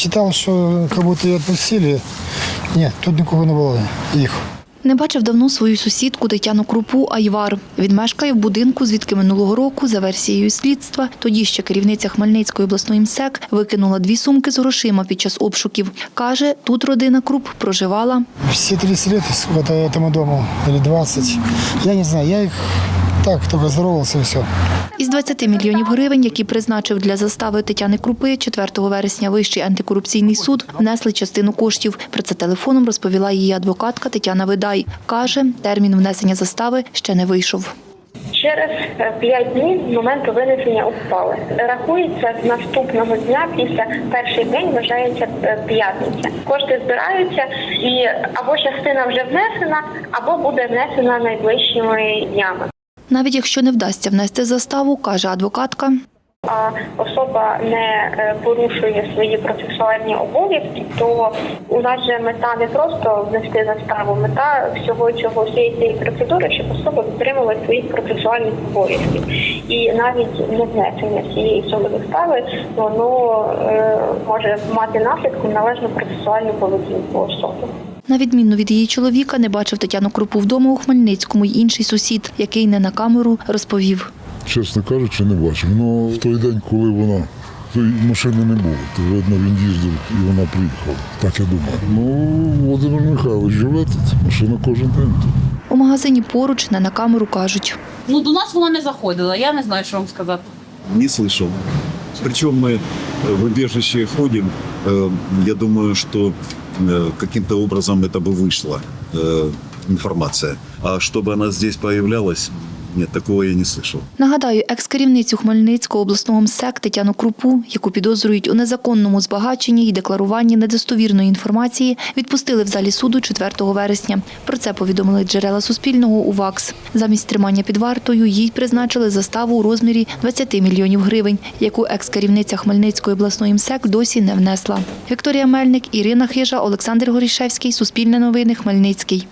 читал, что как будто ее отпустили. Нет, тут никого не было, их. Не бачив давно свою сусідку Тетяну Крупу Айвар. Він мешкає в будинку, звідки минулого року, за версією слідства, тоді ще керівниця Хмельницької обласної МСЕК викинула дві сумки з грошима під час обшуків. Каже, тут родина Круп проживала. Все 30 лет сколько-то дому, или 20. Я не знаю, я их так только здоровался и все. Із 20 мільйонів гривень, які призначив для застави Тетяни Крупи, 4 вересня Вищий антикорупційний суд внесли частину коштів. Про це телефоном розповіла її адвокатка Тетяна Видай. Каже, термін внесення застави ще не вийшов. Через 5 днів з моменту винесення ухвали рахується з наступного дня після перший день вважається е, п'ятниця. Кошти збираються і або частина вже внесена, або буде внесена найближчими днями. Навіть якщо не вдасться внести заставу, каже адвокатка, А особа не е, порушує свої процесуальні обов'язки, то у нас же мета не просто внести заставу, мета всього цього всієї цієї процедури, щоб особа дотримувала своїх процесуальних обов'язків. І навіть не внесення цієї суми застави воно е, може мати наслідком належну процесуальну поведінку особи. на відміну від її чоловіка, не бачив Тетяну Крупу вдома у Хмельницькому й інший сусід, який не на камеру розповів. Чесно кажучи, не бачив. Ну в той день, коли вона то й машини не було, то видно, він їздив і вона приїхала. Так я думаю. Ну, Володимир Михайлович живе тут, машина кожен день тут. У магазині поруч не на камеру кажуть. Ну, до нас вона не заходила, я не знаю, що вам сказати. Не слышал. Причем мы э, в убежище ходим. Э, Я думаю, что э, каким-то образом это бы вышла э, информация. А чтобы она здесь появлялась, нет, такого я не слышал. Нагадаю, екс-керівницю Хмельницького обласного МСЕК Тетяну Крупу, яку підозрюють у незаконному збагаченні і декларуванні недостовірної інформації, відпустили в залі суду 4 вересня. Про це повідомили джерела Суспільного у ВАКС. Замість тримання під вартою їй призначили заставу у розмірі 20 мільйонів гривень, яку екс-керівниця Хмельницької обласної МСЕК досі не внесла. Вікторія Мельник, Ірина Хижа, Олександр Горішевський, Суспільне новини, Хмельницький.